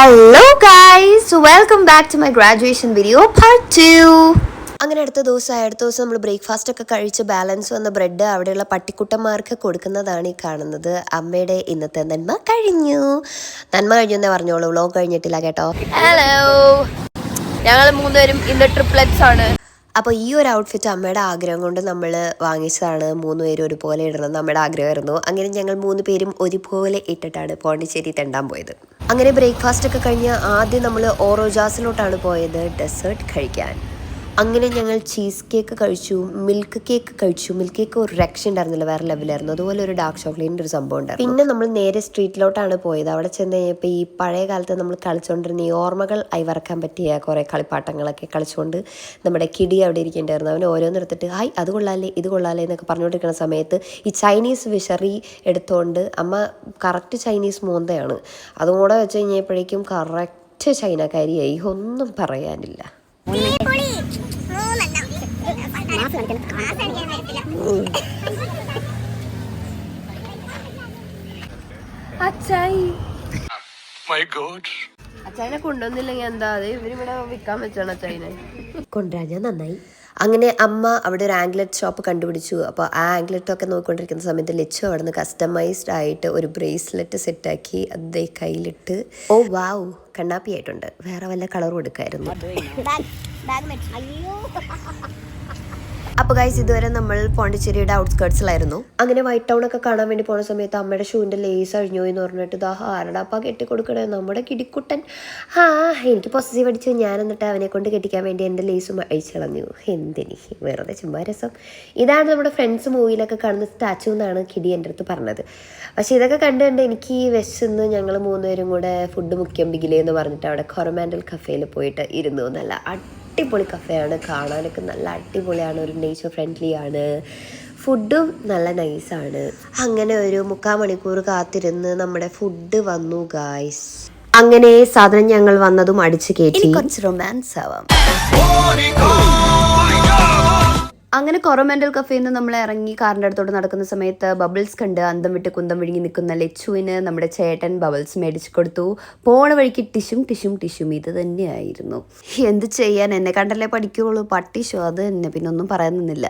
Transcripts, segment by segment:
Hello guys welcome back to my graduation video part two അങ്ങനെ അടുത്ത ദിവസമായി അടുത്ത ദിവസം നമ്മൾ ബ്രേക്ക്ഫാസ്റ്റ് ഒക്കെ കഴിച്ച് ബാലൻസ് വന്ന ബ്രെഡ് അവിടെയുള്ള പട്ടിക്കുട്ടന്മാർക്ക് കൊടുക്കുന്നതാണ് ഈ കാണുന്നത്. അമ്മയുടെ ഇന്നത്തെ നന്മ കഴിഞ്ഞു. നന്മ കഴിഞ്ഞു എന്നേ പറഞ്ഞോളൂ. വ്ളോഗ് കഴിഞ്ഞിട്ടില്ല കേട്ടോ. ഹലോ ഞങ്ങൾ മൂന്നുപേരും ഇന്ന് ട്രിപ്ലെറ്റ്സ് ആണ്. അപ്പോൾ ഈ ഒരു ഔട്ട്ഫിറ്റ് അമ്മയുടെ ആഗ്രഹം കൊണ്ട് നമ്മൾ വാങ്ങിച്ചതാണ്. മൂന്ന് പേരും ഒരുപോലെ ഇടണം നമ്മുടെ ആഗ്രഹമായിരുന്നു. അങ്ങനെ ഞങ്ങൾ മൂന്ന് പേരും ഒരുപോലെ ഇട്ടിട്ടാണ് പോണ്ടിച്ചേരി തെണ്ടാൻ പോയത്. അങ്ങനെ ബ്രേക്ക്ഫാസ്റ്റ് ഒക്കെ കഴിഞ്ഞ് ആദ്യം നമ്മൾ ഓറോജാസിലോട്ടാണ് പോയത് ഡെസേർട്ട് കഴിക്കാൻ. അങ്ങനെ ഞങ്ങൾ ചീസ് കേക്ക് കഴിച്ചു മിൽക്ക് കേക്ക് കഴിച്ചു. മിൽക്ക് കേക്ക് ഒരു രക്ഷ ഉണ്ടായിരുന്നില്ല വേറെ ലെവലായിരുന്നു അതുപോലെ ഒരു ഡാർക്ക് ചോക്ലേറ്റിന്റെ ഒരു സംഭവം ഉണ്ടായിരുന്നു. പിന്നെ നമ്മൾ നേരെ സ്ട്രീറ്റിലോട്ടാണ് പോയത്. അവിടെ ചെന്ന് കഴിഞ്ഞപ്പോൾ ഈ പഴയ കാലത്ത് നമ്മൾ കളിച്ചുകൊണ്ടിരുന്ന ഈ ഓർമ്മകൾ അയവറക്കാൻ പറ്റിയ കുറേ കളിപ്പാട്ടങ്ങളൊക്കെ കളിച്ചുകൊണ്ട് നമ്മുടെ കിടി അവിടെ ഇരിക്കേണ്ടായിരുന്നു അവൻ ഓരോന്നെടുത്തിട്ട് ഹായ് അത് കൊള്ളാലേ ഇത് കൊള്ളാലേ എന്നൊക്കെ പറഞ്ഞുകൊണ്ടിരിക്കുന്ന സമയത്ത് ഈ ചൈനീസ് വിഷറി എടുത്തുകൊണ്ട് അമ്മ കറക്റ്റ് ചൈനീസ് മോന്തയാണ്. അതും കൂടെ വെച്ച് കഴിഞ്ഞപ്പോഴേക്കും കറക്റ്റ് ചൈനക്കാരിയായി ഒന്നും പറയാനില്ല. അച്ചായി. My God. അച്ചായനെ കൊണ്ടുവന്നില്ലെങ്കിൽ എന്താ? അത് ഇവരിവിടെ വിൽക്കാൻ വെച്ചാണ് അച്ചായനെ. ഞാൻ നന്നായി. അങ്ങനെ അമ്മ അവിടെ ഒരു ആംഗ്ലറ്റ് ഷോപ്പ് കണ്ടുപിടിച്ചു. അപ്പോൾ ആ ആംഗ്ലറ്റ് ഒക്കെ നോക്കിക്കൊണ്ടിരിക്കുന്ന സമയത്ത് ലെച്ചു അവിടെ നിന്ന് കസ്റ്റമൈസ്ഡ് ആയിട്ട് ഒരു ബ്രേസ്ലെറ്റ് സെറ്റാക്കി അത് കയ്യിലിട്ട്. ഓ വാവ് കണ്ണാപ്പി ആയിട്ടുണ്ട് വേറെ വല്ല കളറും എടുക്കായിരുന്നു. അപ്പോൾ ഗൈസ് ഇതുവരെ നമ്മൾ പോണ്ടിച്ചേരിയുടെ ഔട്ട്സ്കേർട്സിലായിരുന്നു അങ്ങനെ വൈറ്റ് ടൗൺ ഒക്കെ കാണാൻ വേണ്ടി പോണ സമയത്ത് അമ്മയുടെ ഷൂവിന്റെ ലേസ് അഴിഞ്ഞു എന്ന് പറഞ്ഞിട്ട് ഇതാ ആരടാപ്പ കെട്ടിക്കൊടുക്കണേ? നമ്മുടെ കിടിക്കുട്ടൻ. ആ എനിക്ക് പൊസസീവ് അടിച്ചു ഞാൻ എന്നിട്ട് അവനെ കൊണ്ട് കെട്ടിക്കാൻ വേണ്ടി എന്റെ ലേസും അഴിച്ചളഞ്ഞു. എന്തിനി? വെറുതെ ചുമ്മാ രസം. ഇതാണ് നമ്മുടെ ഫ്രണ്ട്സ് മൂവിയിലൊക്കെ കാണുന്ന സ്റ്റാച്ചു എന്നാണ് കിടി എന്റെ അടുത്ത് പറഞ്ഞത്. പക്ഷേ ഇതൊക്കെ കണ്ട് കണ്ട് എനിക്ക് ഈ ഞങ്ങൾ മൂന്നുപേരും കൂടെ ഫുഡ് മുഖ്യം ബിഗിലേ എന്ന് പറഞ്ഞിട്ട് അവിടെ കൊറമാൻഡൽ കഫേയിൽ പോയിട്ട് ഇരുന്നു നല്ല അടിപൊളി കഫേയാണ്. കാണാനൊക്കെ നല്ല അടിപൊളിയാണ്. ഒരു നേച്ചർ ഫ്രണ്ട്ലി ആണ്. ഫുഡും നല്ല നൈസാണ് അങ്ങനെ ഒരു മുക്കാൽ മണിക്കൂർ കാത്തിരുന്ന് നമ്മുടെ ഫുഡ് വന്നു ഗായ്സ് അങ്ങനെ സാധനം ഞങ്ങൾ വന്നതും അടിച്ചു കയറ്റി കുറച്ച് റൊമാൻസ് ആവാം. അങ്ങനെ കൊറോമെന്റൽ കഫേയിൽ നിന്ന് നമ്മൾ ഇറങ്ങി കാറിന്റെ അടുത്തോട്ട് നടക്കുന്ന സമയത്ത് ബബിൾസ് കണ്ട് അന്തം വിട്ട് കുന്തം വിഴുങ്ങി നിൽക്കുന്ന ലച്ചുവിന് നമ്മുടെ ചേട്ടൻ ബബിൾസ് മേടിച്ചു കൊടുത്തു. പോണ വഴിക്ക് ടിഷും ടിഷും ടിഷും ഇത് തന്നെയായിരുന്നു. എന്ത് ചെയ്യാൻ? എന്നെ കണ്ടല്ലേ പഠിക്കുകയുള്ളൂ പട്ടിഷോ? അത് തന്നെ. പിന്നെ ഒന്നും നിന്നില്ല.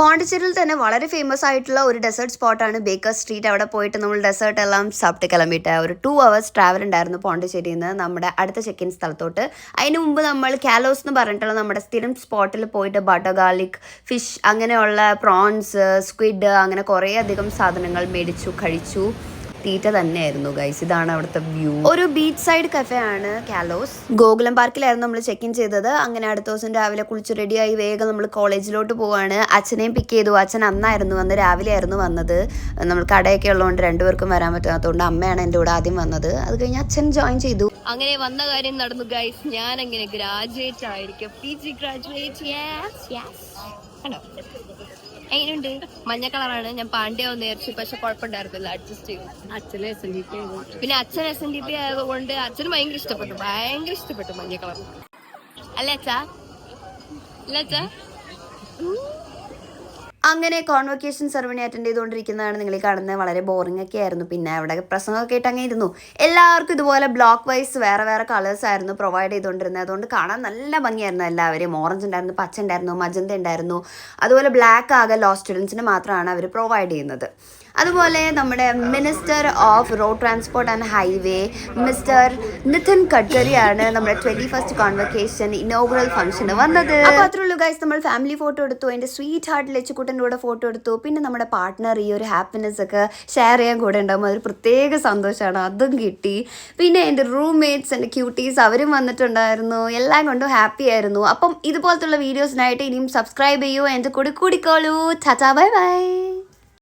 പോണ്ടിച്ചേരിയിൽ തന്നെ വളരെ ഫേമസ് ആയിട്ടുള്ള ഒരു ഡെസേർട്ട് സ്പോട്ടാണ് ബേക്കർ സ്ട്രീറ്റ് അവിടെ പോയിട്ട് നമ്മൾ ഡെസേർട്ട് എല്ലാം സാപ്പിട്ട് കിളമ്പിയിട്ട് ഒരു ടു അവേഴ്സ് ട്രാവൽ ഉണ്ടായിരുന്നു പോണ്ടിച്ചേരിയിൽ നിന്ന് നമ്മുടെ അടുത്ത ചെക്കിൻ സ്ഥലത്തോട്ട്. അതിന് മുമ്പ് നമ്മൾ കാലോസ് എന്ന് പറഞ്ഞിട്ടുള്ള നമ്മുടെ സ്ഥിരം സ്പോട്ടിൽ പോയിട്ട് ബട്ടർ ഗാർലിക് ഫിഷ് അങ്ങനെയുള്ള പ്രോൺസ് സ്ക്വിഡ് അങ്ങനെ കുറേ അധികം സാധനങ്ങൾ മേടിച്ചു കഴിച്ചു. തീറ്റ തന്നെയായിരുന്നു ഗൈസ് ഇതാണ് അവിടുത്തെ വ്യൂ ഒരു ബീച്ച് സൈഡ് കഫേ ആണ് കാലോസ് ഗോകുലം പാർക്കിലായിരുന്നു നമ്മൾ ചെക്ക് ഇൻ ചെയ്തത്. അങ്ങനെ അടുത്ത ദിവസം രാവിലെ കുളിച്ച് റെഡിയായി വേഗം നമ്മൾ കോളേജിലോട്ട് പോവാണ്. അച്ഛനെയും പിക്ക് ചെയ്തു. അച്ഛൻ അന്നായിരുന്നു വന്ന് രാവിലെ ആയിരുന്നു വന്നത്. നമ്മൾ കടയൊക്കെ ഉള്ളതുകൊണ്ട് രണ്ടുപേർക്കും വരാൻ പറ്റാത്തതുകൊണ്ട് അമ്മയാണ് എന്റെ കൂടെ ആദ്യം വന്നത്. അത് കഴിഞ്ഞ് അച്ഛൻ ജോയിൻ ചെയ്തു. അങ്ങനെ വന്ന കാര്യം നടന്നു ഗൈസ് ഞാൻ എങ്ങനെ ഗ്രാജുവേറ്റ് ആയിരിക്കും പി ജി ഗ്രാജുവേറ്റ് ആണോ എങ്ങനെയുണ്ട് മഞ്ഞ കളറാണ്. ഞാൻ പാണ്ഡ്യാവും നേർച്ചു പക്ഷെ കുഴപ്പമുണ്ടായിരുന്നില്ല. അഡ്ജസ്റ്റ് ചെയ്തു. അച്ഛനെ എസ് എൻ ഡി പി പിന്നെ അച്ഛൻ എസ് എൻ ഡി പി ആയതുകൊണ്ട് അച്ഛന് ഭയങ്കര ഇഷ്ടപ്പെട്ടു. ഭയങ്കര ഇഷ്ടപ്പെട്ടു മഞ്ഞ കളർ. അല്ലേ അച്ഛാ? അല്ലേ അച്ഛാ? അങ്ങനെ കോൺവൊക്കേഷൻ സെറമണി അറ്റൻഡ് ചെയ്തുകൊണ്ടിരിക്കുന്നതാണ് നിങ്ങൾ കാണുന്നത്. വളരെ ബോറിംഗ് ഒക്കെ ആയിരുന്നു. പിന്നെ അവിടെ പ്രസംഗമൊക്കെ ആയിട്ട് അങ്ങനെ ഇരുന്നു. എല്ലാവർക്കും ഇതുപോലെ ബ്ലോക്ക് വൈസ് വേറെ വേറെ കളേഴ്സ് ആയിരുന്നു പ്രൊവൈഡ് ചെയ്തുകൊണ്ടിരുന്നത്. അതുകൊണ്ട് കാണാൻ നല്ല ഭംഗിയായിരുന്നു എല്ലാവരെയും ഓറഞ്ച് ഉണ്ടായിരുന്നു പച്ച ഉണ്ടായിരുന്നു മജന്ത ഉണ്ടായിരുന്നു. അതുപോലെ ബ്ലാക്ക് ആകെ ലോ സ്റ്റുഡൻസിന് മാത്രമാണ് അവർ പ്രൊവൈഡ് ചെയ്യുന്നത്. അതുപോലെ നമ്മുടെ minister of road transport and highway mister Nitin ഗഡ്കരിയാണ് നമ്മുടെ ട്വന്റി ഫസ്റ്റ് കോൺവെക്കേഷൻ ഇനോഗ്രൽ ഫംഗ്ഷന് വന്നത്. അപ്പോൾ ഗൈസ് നമ്മൾ ഫാമിലി ഫോട്ടോ എടുത്തു എന്റെ സ്വീറ്റ് ഹാർട്ട് ലച്ചുക്കുട്ടന്റെ കൂടെ ഫോട്ടോ എടുത്തു പിന്നെ നമ്മുടെ പാർട്ട്ണർ ഈ ഒരു ഹാപ്പിനെസ് ഒക്കെ ഷെയർ ചെയ്യാൻ കൂടെ ഉണ്ടാകും അതൊരു പ്രത്യേക സന്തോഷമാണ് അതും കിട്ടി. പിന്നെ എന്റെ റൂംമേറ്റ്സ് എന്റെ ക്യൂട്ടീസ് അവരും വന്നിട്ടുണ്ടായിരുന്നു. എല്ലാം കൊണ്ടും ഹാപ്പി ആയിരുന്നു. അപ്പം ഇതുപോലത്തുള്ള വീഡിയോസിനായിട്ട് ഇനിയും സബ്സ്ക്രൈബ് ചെയ്യൂ. എന്റെ കൂടെ കൂടിക്കോളൂ. Tata bye bye